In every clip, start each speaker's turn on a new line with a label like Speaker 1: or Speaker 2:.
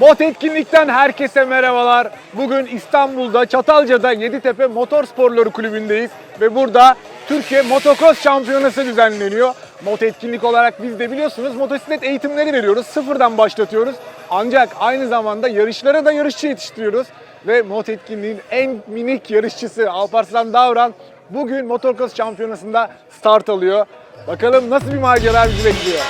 Speaker 1: Mot etkinlikten herkese merhabalar. Bugün İstanbul'da Çatalca'da Yeditepe Motor Sporları Kulübü'ndeyiz ve burada Türkiye Motocross Şampiyonası düzenleniyor. Mot etkinlik olarak biz de biliyorsunuz motosiklet eğitimleri veriyoruz. Sıfırdan başlatıyoruz. Ancak aynı zamanda yarışlara da yarışçı yetiştiriyoruz. Ve mot etkinliğin en minik yarışçısı Alparslan Davran bugün Motocross Şampiyonası'nda start alıyor. Bakalım nasıl bir macera bizi bekliyor.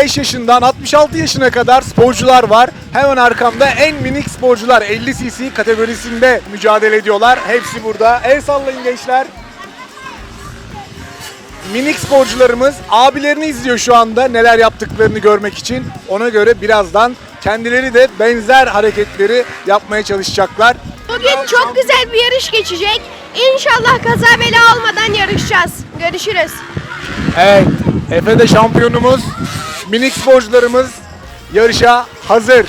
Speaker 1: ...5 yaşından 66 yaşına kadar sporcular var. Hemen arkamda en minik sporcular 50 cc kategorisinde mücadele ediyorlar. Hepsi burada. El sallayın gençler. Minik sporcularımız abilerini izliyor şu anda neler yaptıklarını görmek için. Ona göre birazdan kendileri de benzer hareketleri yapmaya çalışacaklar.
Speaker 2: Bugün çok güzel bir yarış geçecek. İnşallah kaza bela olmadan yarışacağız. Görüşürüz.
Speaker 1: Evet, Efe'de şampiyonumuz, minik sporcularımız yarışa hazır.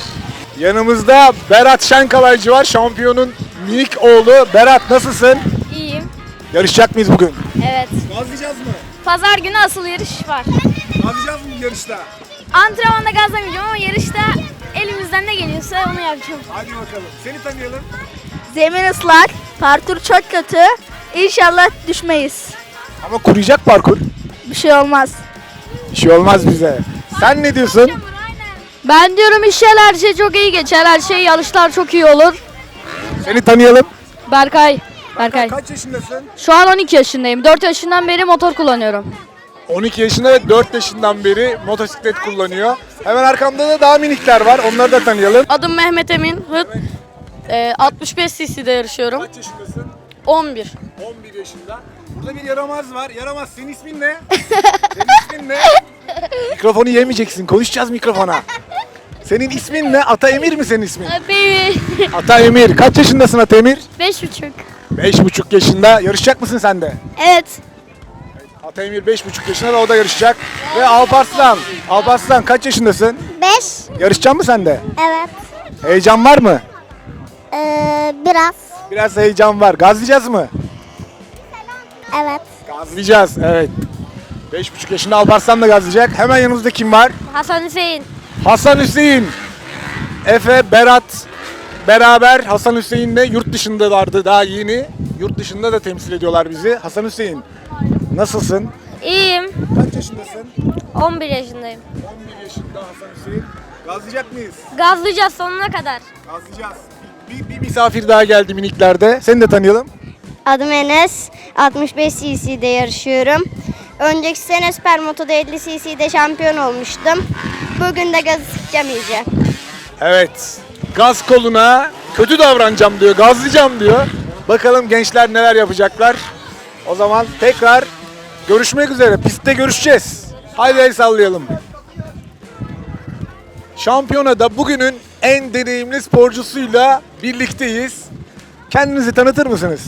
Speaker 1: Yanımızda Berat Şenkalaycı var, şampiyonun minik oğlu. Berat nasılsın?
Speaker 3: İyiyim.
Speaker 1: Yarışacak mıyız bugün?
Speaker 3: Evet.
Speaker 1: Gazlayacağız mı?
Speaker 3: Pazar günü asıl yarış var.
Speaker 1: Gazlayacağız mı yarışta?
Speaker 3: Antrenmanda gazlamayacağım ama yarışta elimizden ne geliyorsa onu yapacağım.
Speaker 1: Hadi bakalım. Seni tanıyalım.
Speaker 4: Zemin ıslak, parkur çok kötü. İnşallah düşmeyiz.
Speaker 1: Ama kuruyacak parkur.
Speaker 4: Bir şey olmaz.
Speaker 1: Bir şey olmaz bize. Sen ne diyorsun?
Speaker 3: Ben diyorum inşallah her şey çok iyi geçer. Her şey yarışlar çok iyi olur.
Speaker 1: Seni tanıyalım.
Speaker 3: Berkay. Berkay.
Speaker 1: Kaç yaşındasın?
Speaker 3: Şu an 12 yaşındayım. 4 yaşından beri motor kullanıyorum.
Speaker 1: 12 yaşında ve 4 yaşından beri motosiklet kullanıyor. Hemen arkamda da daha minikler var. Onları da tanıyalım.
Speaker 5: Adım Mehmet Emin Hıt. Ee, 65 cc'de yarışıyorum.
Speaker 1: Kaç yaşındasın?
Speaker 5: 11.
Speaker 1: 11 yaşında. Burada bir yaramaz var. Yaramaz senin ismin ne? senin ismin ne? Mikrofonu yemeyeceksin. Konuşacağız mikrofona. Senin ismin ne? Ata Emir mi senin ismin?
Speaker 3: Baby.
Speaker 1: Ata Emir. Kaç yaşındasın Ata Emir?
Speaker 3: 5,5.
Speaker 1: 5,5 yaşında. Yarışacak mısın sen de?
Speaker 3: Evet.
Speaker 1: Ata Emir 5,5 yaşında ve o da yarışacak. Ve Alparslan. Alparslan kaç yaşındasın?
Speaker 4: 5.
Speaker 1: Yarışacak mısın sen de?
Speaker 4: Evet.
Speaker 1: Heyecan var mı?
Speaker 4: Ee, biraz.
Speaker 1: Biraz heyecan var. Gazlayacağız mı?
Speaker 4: Evet.
Speaker 1: Gazlayacağız. Evet. 5,5 yaşında Alparslan da gazlayacak. Hemen yanımızda kim var?
Speaker 3: Hasan Hüseyin.
Speaker 1: Hasan Hüseyin, Efe, Berat beraber Hasan Hüseyin'le yurt dışındalardı daha yeni. Yurt dışında da temsil ediyorlar bizi. Hasan Hüseyin nasılsın?
Speaker 3: İyiyim.
Speaker 1: Kaç yaşındasın?
Speaker 3: 11 yaşındayım.
Speaker 1: 11 yaşında Hasan Hüseyin. Gazlayacak mıyız?
Speaker 3: Gazlayacağız sonuna kadar.
Speaker 1: Gazlayacağız. Bir, bir, bir misafir daha geldi miniklerde. Seni de tanıyalım.
Speaker 4: Adım Enes. 65 cc'de yarışıyorum. Önceki sene Süper Moto'da 50 cc'de şampiyon olmuştum. Bugün de gazı sıkacağım iyice.
Speaker 1: Evet. Gaz koluna kötü davranacağım diyor. Gazlayacağım diyor. Bakalım gençler neler yapacaklar. O zaman tekrar görüşmek üzere. Pistte görüşeceğiz. Haydi el sallayalım. Şampiyonada bugünün en deneyimli sporcusuyla birlikteyiz. Kendinizi tanıtır mısınız?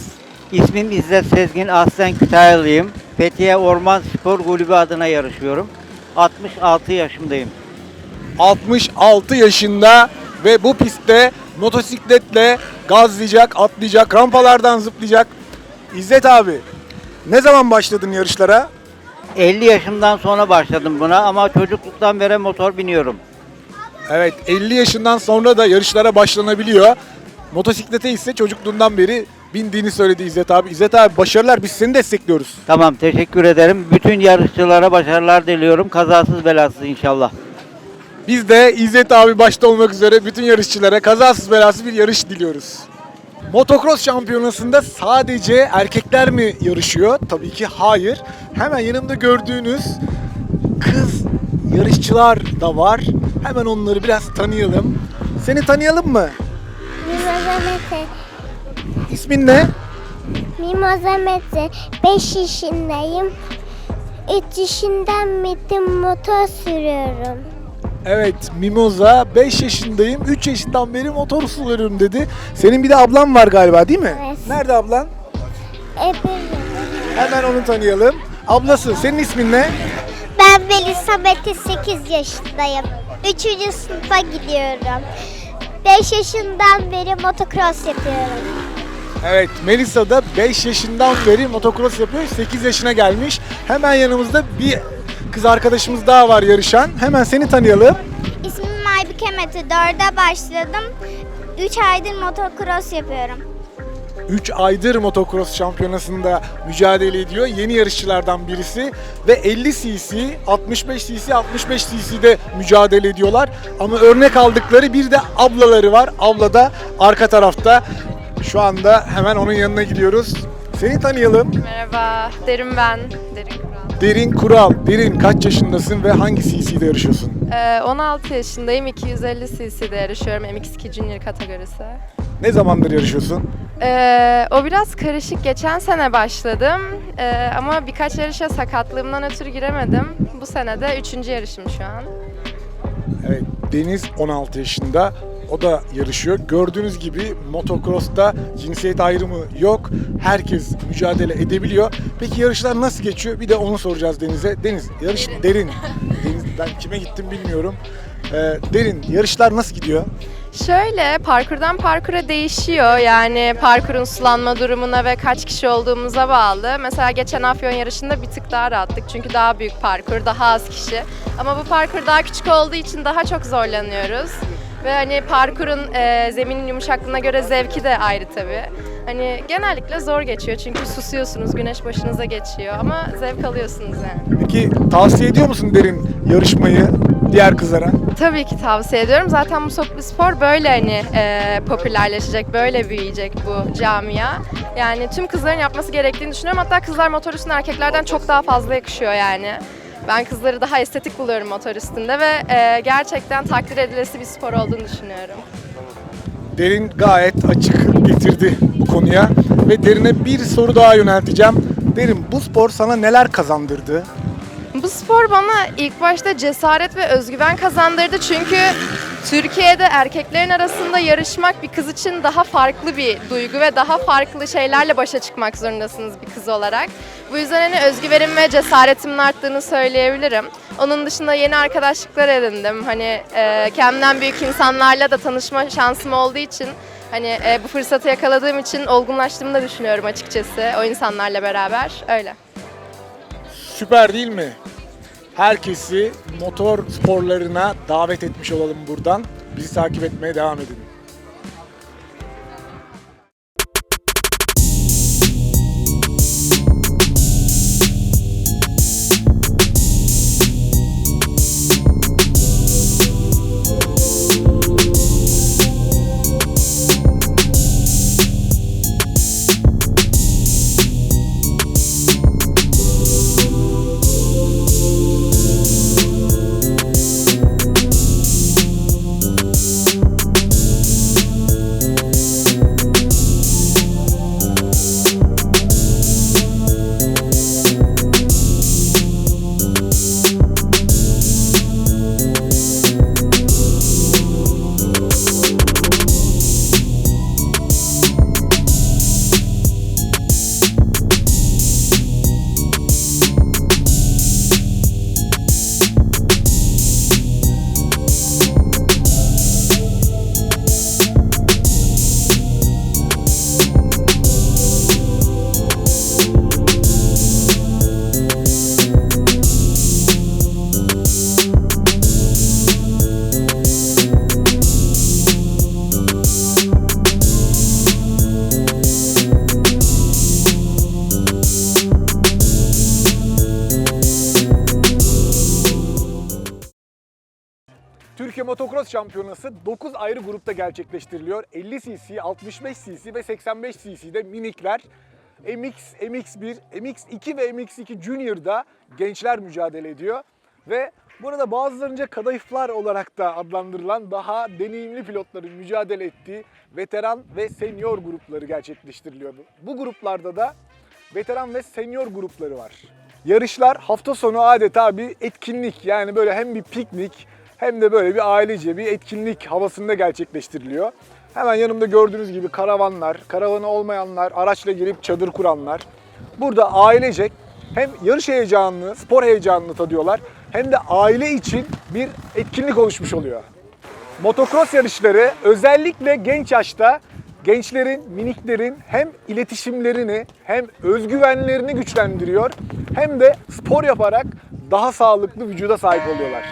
Speaker 6: İsmim İzzet Sezgin, aslen Kütahyalıyım. Fethiye Orman Spor Kulübü adına yarışıyorum. 66 yaşındayım.
Speaker 1: 66 yaşında ve bu pistte motosikletle gazlayacak, atlayacak, rampalardan zıplayacak. İzzet abi, ne zaman başladın yarışlara?
Speaker 6: 50 yaşımdan sonra başladım buna ama çocukluktan beri motor biniyorum.
Speaker 1: Evet, 50 yaşından sonra da yarışlara başlanabiliyor. Motosiklete ise çocukluğundan beri bindiğini söyledi İzzet abi. İzzet abi başarılar, biz seni destekliyoruz.
Speaker 6: Tamam teşekkür ederim. Bütün yarışçılara başarılar diliyorum. Kazasız belasız inşallah.
Speaker 1: Biz de İzzet abi başta olmak üzere bütün yarışçılara kazasız belasız bir yarış diliyoruz. Motocross şampiyonasında sadece erkekler mi yarışıyor? Tabii ki hayır. Hemen yanımda gördüğünüz kız yarışçılar da var. Hemen onları biraz tanıyalım. Seni tanıyalım mı?
Speaker 7: Mimoza Mete.
Speaker 1: İsmin ne?
Speaker 7: Mimoza Mete. 5 yaşındayım. 3 yaşından beri motor sürüyorum.
Speaker 1: Evet Mimoza 5 yaşındayım 3 yaşından beri motor sürüyorum dedi. Senin bir de ablan var galiba değil mi?
Speaker 7: Evet.
Speaker 1: Nerede ablan?
Speaker 7: Hepimiz.
Speaker 1: Hemen onu tanıyalım. Ablası senin ismin ne?
Speaker 7: Ben Melisa Mete 8 yaşındayım. 3. sınıfa gidiyorum. 5 yaşından beri motocross yapıyorum.
Speaker 1: Evet Melisa da 5 yaşından beri motocross yapıyor 8 yaşına gelmiş. Hemen yanımızda bir kız arkadaşımız daha var yarışan. Hemen seni tanıyalım.
Speaker 7: İsmim Aybüke Mete. 4'e başladım. 3 aydır motocross yapıyorum.
Speaker 1: 3 aydır motocross şampiyonasında mücadele ediyor. Yeni yarışçılardan birisi ve 50 cc, 65 cc, 65 cc'de mücadele ediyorlar. Ama örnek aldıkları bir de ablaları var. Abla da arka tarafta. Şu anda hemen onun yanına gidiyoruz. Seni tanıyalım.
Speaker 8: Merhaba, Derin ben. Derin Kural.
Speaker 1: Derin Kural. Derin kaç yaşındasın ve hangi cc'de yarışıyorsun?
Speaker 8: Ee, 16 yaşındayım, 250 cc'de yarışıyorum MX2 Junior kategorisi.
Speaker 1: Ne zamandır yarışıyorsun?
Speaker 8: Ee, o biraz karışık. Geçen sene başladım Ee, ama birkaç yarışa sakatlığımdan ötürü giremedim. Bu sene de 3. yarışım şu an.
Speaker 1: Evet, Deniz 16 yaşında. O da yarışıyor. Gördüğünüz gibi motocross'ta cinsiyet ayrımı yok. Herkes mücadele edebiliyor. Peki yarışlar nasıl geçiyor? Bir de onu soracağız Deniz'e. Deniz, yarış derin. Deniz, ben kime gittim bilmiyorum. Ee, derin, yarışlar nasıl gidiyor?
Speaker 8: Şöyle parkurdan parkura değişiyor. Yani parkurun sulanma durumuna ve kaç kişi olduğumuza bağlı. Mesela geçen Afyon yarışında bir tık daha rahattık. Çünkü daha büyük parkur, daha az kişi. Ama bu parkur daha küçük olduğu için daha çok zorlanıyoruz. Ve hani parkurun e, zeminin yumuşaklığına göre zevki de ayrı tabii. Hani genellikle zor geçiyor çünkü susuyorsunuz, güneş başınıza geçiyor ama zevk alıyorsunuz yani.
Speaker 1: Peki tavsiye ediyor musun Derin yarışmayı diğer kızlara?
Speaker 8: Tabii ki tavsiye ediyorum. Zaten bu spor böyle hani e, popülerleşecek, böyle büyüyecek bu camia. Yani tüm kızların yapması gerektiğini düşünüyorum. Hatta kızlar motor üstünde erkeklerden çok daha fazla yakışıyor yani. Ben kızları daha estetik buluyorum motor üstünde ve e, gerçekten takdir edilesi bir spor olduğunu düşünüyorum.
Speaker 1: Derin gayet açık getirdi bu konuya ve Derin'e bir soru daha yönelteceğim. Derin bu spor sana neler kazandırdı?
Speaker 8: Bu spor bana ilk başta cesaret ve özgüven kazandırdı çünkü Türkiye'de erkeklerin arasında yarışmak bir kız için daha farklı bir duygu ve daha farklı şeylerle başa çıkmak zorundasınız bir kız olarak. Bu yüzden hani özgüvenim ve cesaretimin arttığını söyleyebilirim. Onun dışında yeni arkadaşlıklar edindim. Hani e, kendimden büyük insanlarla da tanışma şansım olduğu için hani e, bu fırsatı yakaladığım için olgunlaştığımı da düşünüyorum açıkçası o insanlarla beraber. Öyle.
Speaker 1: Süper değil mi? Herkesi motor sporlarına davet etmiş olalım buradan. Bizi takip etmeye devam edin. Şampiyonası 9 ayrı grupta gerçekleştiriliyor. 50 cc, 65 cc ve 85 cc'de minikler. MX, MX1, MX2 ve MX2 Junior'da gençler mücadele ediyor. Ve burada bazılarınca kadayıflar olarak da adlandırılan daha deneyimli pilotların mücadele ettiği veteran ve senior grupları gerçekleştiriliyor. Bu gruplarda da veteran ve senior grupları var. Yarışlar hafta sonu adeta bir etkinlik. Yani böyle hem bir piknik hem de böyle bir ailece bir etkinlik havasında gerçekleştiriliyor. Hemen yanımda gördüğünüz gibi karavanlar, karavanı olmayanlar, araçla girip çadır kuranlar. Burada ailecek hem yarış heyecanını, spor heyecanını tadıyorlar hem de aile için bir etkinlik oluşmuş oluyor. Motocross yarışları özellikle genç yaşta gençlerin, miniklerin hem iletişimlerini hem özgüvenlerini güçlendiriyor hem de spor yaparak daha sağlıklı vücuda sahip oluyorlar.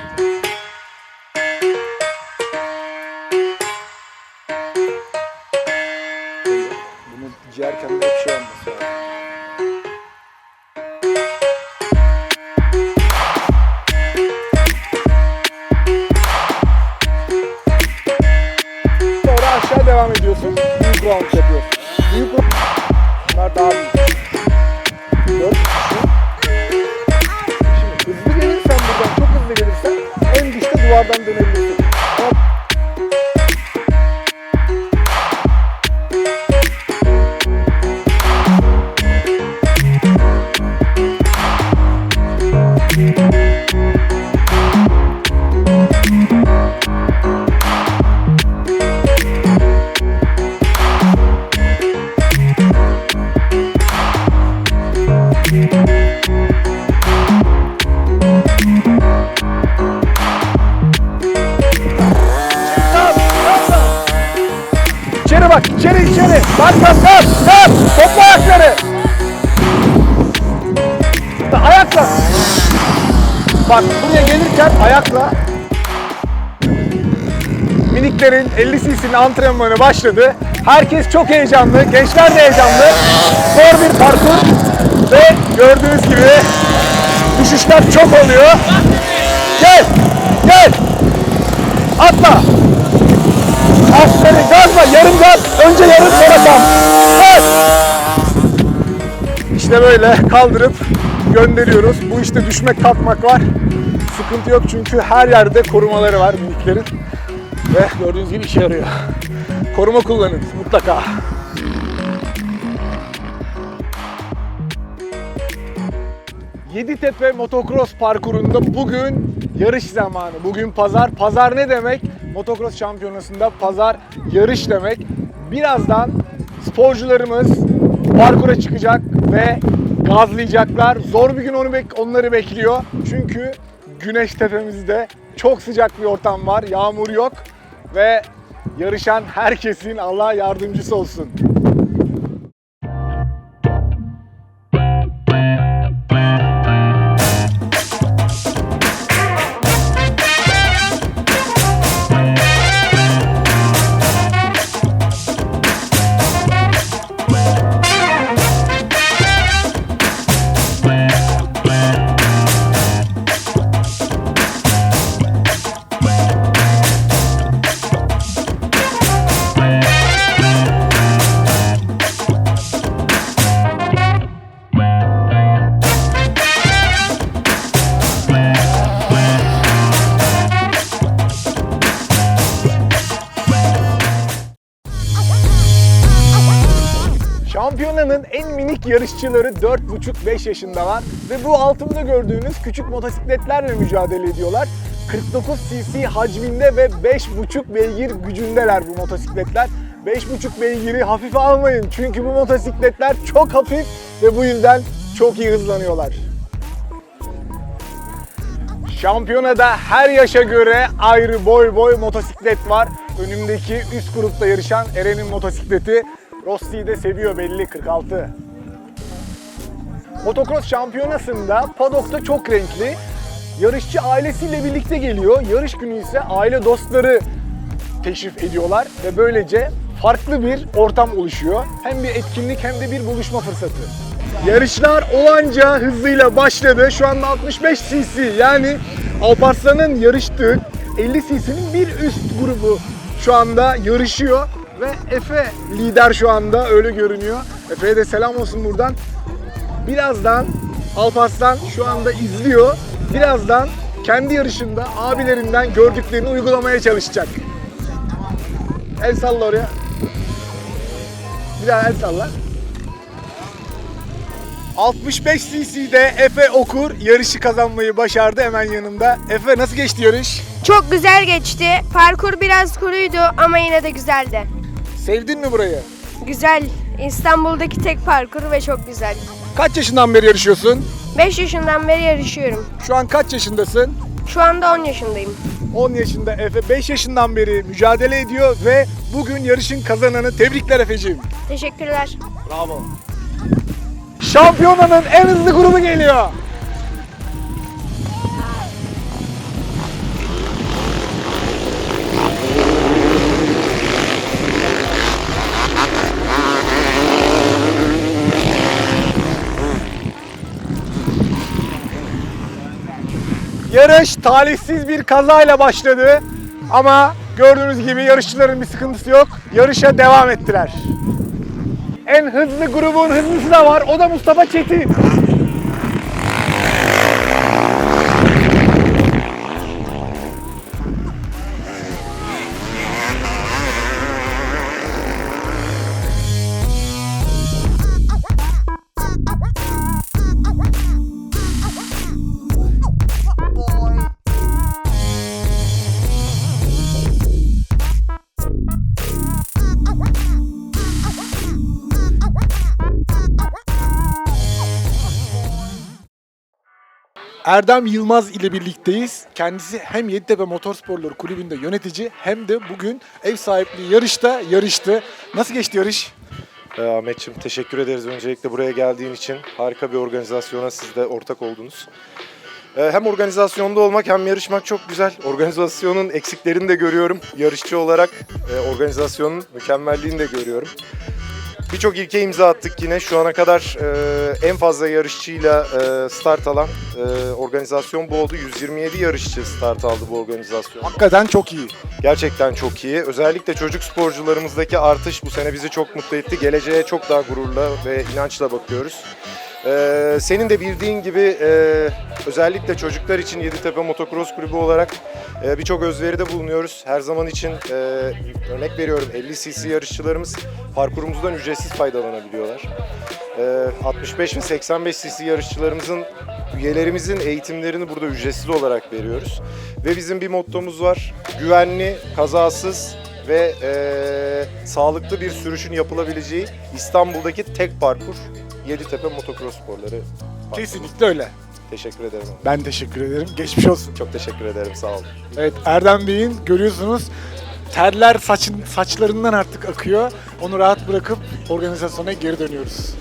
Speaker 1: Buraya gelirken ayakla. Miniklerin 50 cc'nin antrenmanı başladı. Herkes çok heyecanlı, gençler de heyecanlı. Zor bir parkur ve gördüğünüz gibi düşüşler çok oluyor. Gel, gel. Atla. Aferin gazla yarım gaz. Önce yarım sonra tam. Evet. İşte böyle kaldırıp gönderiyoruz. Bu işte düşmek kalkmak var. Sıkıntı yok çünkü her yerde korumaları var miniklerin. Ve gördüğünüz gibi işe yarıyor. Koruma kullanın mutlaka. Yeditepe Motocross parkurunda bugün yarış zamanı. Bugün pazar. Pazar ne demek? Motocross şampiyonasında pazar yarış demek. Birazdan sporcularımız parkura çıkacak ve gazlayacaklar. Zor bir gün onu bek onları bekliyor. Çünkü güneş tepemizde çok sıcak bir ortam var. Yağmur yok ve yarışan herkesin Allah yardımcısı olsun. Minik yarışçıları 4,5-5 yaşındalar ve bu altımda gördüğünüz küçük motosikletlerle mücadele ediyorlar. 49 cc hacminde ve 5,5 beygir gücündeler bu motosikletler. 5,5 beygiri hafife almayın çünkü bu motosikletler çok hafif ve bu yüzden çok iyi hızlanıyorlar. Şampiyonada her yaşa göre ayrı boy boy motosiklet var. Önümdeki üst grupta yarışan Eren'in motosikleti. Rossi'yi de seviyor belli 46. Motocross şampiyonasında padokta çok renkli. Yarışçı ailesiyle birlikte geliyor. Yarış günü ise aile dostları teşrif ediyorlar ve böylece farklı bir ortam oluşuyor. Hem bir etkinlik hem de bir buluşma fırsatı. Yarışlar olanca hızıyla başladı. Şu anda 65 cc yani Alparslan'ın yarıştığı 50 cc'nin bir üst grubu şu anda yarışıyor ve Efe lider şu anda öyle görünüyor. Efe'ye de selam olsun buradan. Birazdan Alparslan şu anda izliyor. Birazdan kendi yarışında abilerinden gördüklerini uygulamaya çalışacak. El salla oraya. Bir daha el salla. 65 cc'de Efe Okur yarışı kazanmayı başardı hemen yanımda. Efe nasıl geçti yarış?
Speaker 2: Çok güzel geçti. Parkur biraz kuruydu ama yine de güzeldi.
Speaker 1: Sevdin mi burayı?
Speaker 2: Güzel. İstanbul'daki tek parkur ve çok güzel.
Speaker 1: Kaç yaşından beri yarışıyorsun?
Speaker 2: 5 yaşından beri yarışıyorum.
Speaker 1: Şu an kaç yaşındasın?
Speaker 2: Şu anda 10 yaşındayım.
Speaker 1: 10 yaşında Efe 5 yaşından beri mücadele ediyor ve bugün yarışın kazananı. Tebrikler Efe'ciğim.
Speaker 2: Teşekkürler.
Speaker 1: Bravo. Şampiyonanın en hızlı grubu geliyor. Yarış talihsiz bir kazayla başladı. Ama gördüğünüz gibi yarışçıların bir sıkıntısı yok. Yarışa devam ettiler. En hızlı grubun hızlısı da var. O da Mustafa Çetin. Erdem Yılmaz ile birlikteyiz. Kendisi hem Yeditepe Motorsporları Kulübü'nde yönetici hem de bugün ev sahipliği yarışta yarıştı. Nasıl geçti yarış?
Speaker 9: Ee, Ahmetciğim teşekkür ederiz öncelikle buraya geldiğin için. Harika bir organizasyona siz de ortak oldunuz. Ee, hem organizasyonda olmak hem yarışmak çok güzel. Organizasyonun eksiklerini de görüyorum. Yarışçı olarak e, organizasyonun mükemmelliğini de görüyorum. Birçok ilke imza attık yine. Şu ana kadar e, en fazla yarışçıyla e, start alan e, organizasyon bu oldu. 127 yarışçı start aldı bu organizasyon.
Speaker 1: Hakikaten çok iyi.
Speaker 9: Gerçekten çok iyi. Özellikle çocuk sporcularımızdaki artış bu sene bizi çok mutlu etti. Geleceğe çok daha gururla ve inançla bakıyoruz. Ee, senin de bildiğin gibi e, özellikle çocuklar için Yeditepe Motocross Kulübü olarak e, birçok özveride bulunuyoruz. Her zaman için e, örnek veriyorum 50 cc yarışçılarımız parkurumuzdan ücretsiz faydalanabiliyorlar. E, 65 ve 85 cc yarışçılarımızın üyelerimizin eğitimlerini burada ücretsiz olarak veriyoruz. Ve bizim bir mottomuz var. Güvenli, kazasız ve e, sağlıklı bir sürüşün yapılabileceği İstanbul'daki tek parkur Yeditepe Motocross Sporları. Parkuru.
Speaker 1: Kesinlikle öyle.
Speaker 9: Teşekkür ederim.
Speaker 1: Ben teşekkür ederim. Geçmiş olsun.
Speaker 9: Çok teşekkür ederim. Sağ olun.
Speaker 1: Evet Erdem Bey'in görüyorsunuz terler saçın saçlarından artık akıyor. Onu rahat bırakıp organizasyona geri dönüyoruz.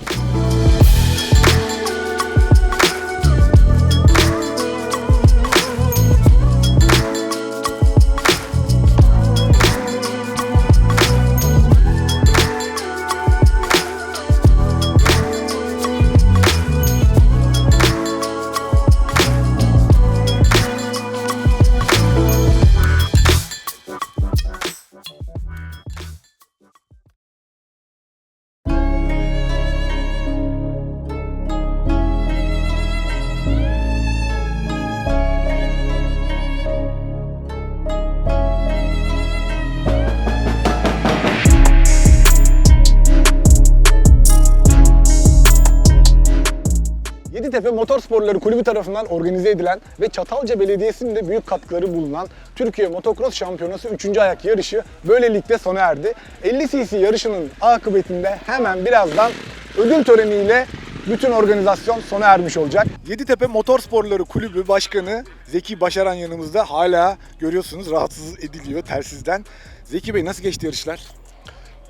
Speaker 1: Yeditepe Motorsporları Kulübü tarafından organize edilen ve Çatalca Belediyesi'nin de büyük katkıları bulunan Türkiye Motocross Şampiyonası 3. ayak yarışı böylelikle sona erdi. 50 cc yarışının akıbetinde hemen birazdan ödül töreniyle bütün organizasyon sona ermiş olacak. Yeditepe Motorsporları Kulübü Başkanı Zeki Başaran yanımızda hala görüyorsunuz rahatsız ediliyor telsizden. Zeki Bey nasıl geçti yarışlar?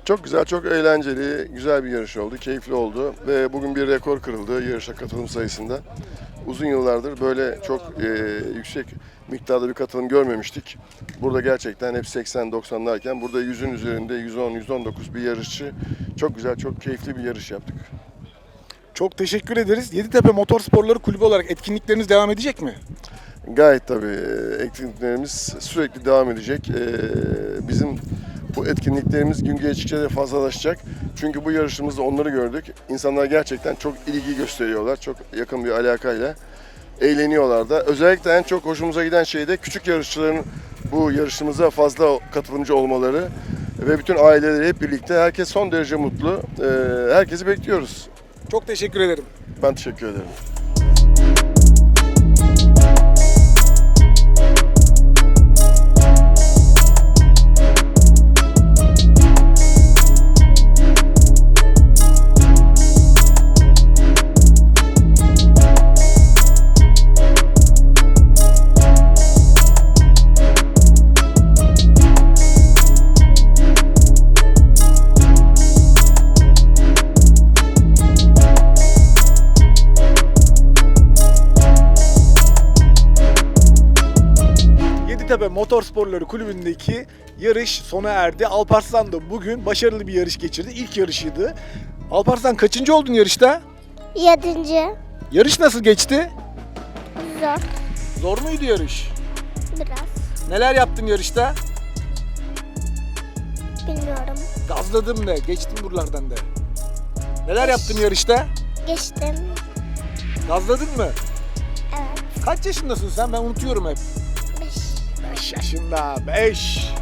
Speaker 10: Çok güzel, çok eğlenceli, güzel bir yarış oldu, keyifli oldu ve bugün bir rekor kırıldı yarışa katılım sayısında. Uzun yıllardır böyle çok e, yüksek miktarda bir katılım görmemiştik. Burada gerçekten hep 80-90 derken burada 100'ün üzerinde 110-119 bir yarışçı. Çok güzel, çok keyifli bir yarış yaptık.
Speaker 1: Çok teşekkür ederiz. Yeditepe Motorsporları Kulübü olarak etkinlikleriniz devam edecek mi?
Speaker 10: Gayet tabii e, etkinliklerimiz sürekli devam edecek. E, Bizim bu etkinliklerimiz gün geçtikçe de fazlalaşacak. Çünkü bu yarışımızda onları gördük. İnsanlar gerçekten çok ilgi gösteriyorlar. Çok yakın bir alakayla eğleniyorlar da. Özellikle en çok hoşumuza giden şey de küçük yarışçıların bu yarışımıza fazla katılımcı olmaları ve bütün aileleri hep birlikte. Herkes son derece mutlu. E, Herkesi bekliyoruz.
Speaker 1: Çok teşekkür ederim.
Speaker 10: Ben teşekkür ederim.
Speaker 1: Yeditepe Motorsporları Kulübü'ndeki yarış sona erdi. Alparslan da bugün başarılı bir yarış geçirdi. İlk yarışıydı. Alparslan kaçıncı oldun yarışta?
Speaker 4: Yedinci.
Speaker 1: Yarış nasıl geçti?
Speaker 4: Zor.
Speaker 1: Zor muydu yarış?
Speaker 4: Biraz.
Speaker 1: Neler yaptın yarışta?
Speaker 4: Bilmiyorum.
Speaker 1: Gazladım de, geçtim buralardan de. Neler yaptın yarışta?
Speaker 4: Geçtim.
Speaker 1: Gazladın mı?
Speaker 4: Evet.
Speaker 1: Kaç yaşındasın sen? Ben unutuyorum hep.
Speaker 4: Beş.
Speaker 1: 5 yaşında. 5.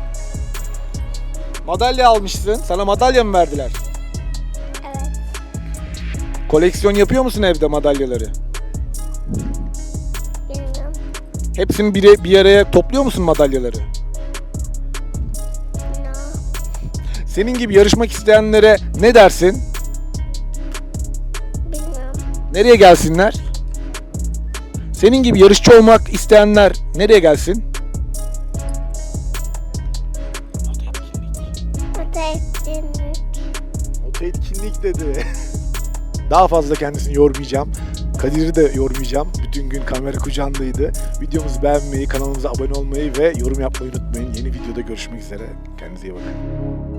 Speaker 1: Madalya almışsın. Sana madalya mı verdiler?
Speaker 4: Evet.
Speaker 1: Koleksiyon yapıyor musun evde madalyaları?
Speaker 4: Bilmiyorum.
Speaker 1: Hepsini bir, bir araya topluyor musun madalyaları?
Speaker 4: No.
Speaker 1: Senin gibi yarışmak isteyenlere ne dersin?
Speaker 4: Bilmiyorum.
Speaker 1: Nereye gelsinler? Senin gibi yarışçı olmak isteyenler nereye gelsin? Dedi. Daha fazla kendisini yormayacağım. Kadir'i de yormayacağım. Bütün gün kamera kucağındaydı. Videomuzu beğenmeyi, kanalımıza abone olmayı ve yorum yapmayı unutmayın. Yeni videoda görüşmek üzere. Kendinize iyi bakın.